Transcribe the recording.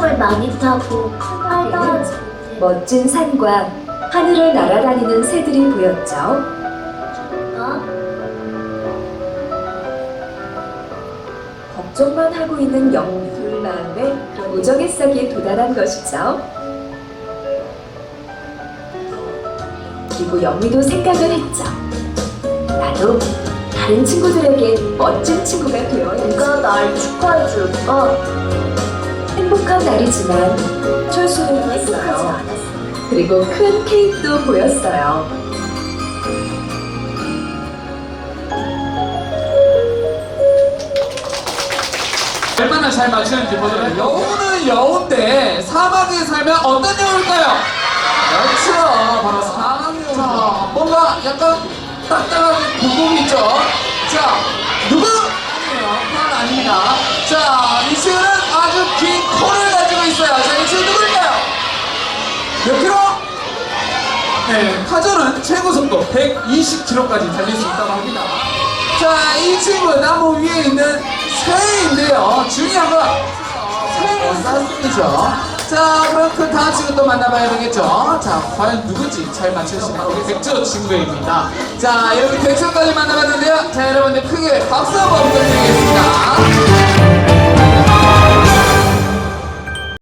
걸 많이 타고 살다 멋진 산과 하늘을 날아다니는 새들이 보였죠. 어? 걱정만 하고 있는 둘 마음에 우정의 싹이 도달한 것이죠. 그리고 영미도 생각을 했죠. 나도 다른 친구들에게 멋진 친구가 되어야지. 누가 날 축하해 줄까? 행복한 날이지만 철수는 행복하지 했어요. 않았어. 그리고 큰 케이크도 보였어요. 얼마나 잘 맞추는지 보도록 여우는 여우인데 사막에 살면 어떤 여우일까요? 그렇죠 바로 사막 여우 자 뭔가 약간 딱딱한 굴곡이 있죠 자 누구? 아니에요 그건 아닙니다 자 이 친구는 아주 긴 코를 가지고 있어요 자 이 친구 누구일까요? 몇 킬로? 네, 카절은 최고 속도 120km까지 달릴 수 있다고 합니다. 자, 이 친구 나무 위에 있는 새인데요. 중요한 건새 원사슴이죠. 자, 그럼 그 다음 친구 또 만나봐야 되겠죠. 자, 과연 누군지 잘 맞추시면 우리 백조 친구입니다. 자, 이렇게 백조까지 만나봤는데요. 자, 여러분들 크게 박수 한번 부탁드리겠습니다.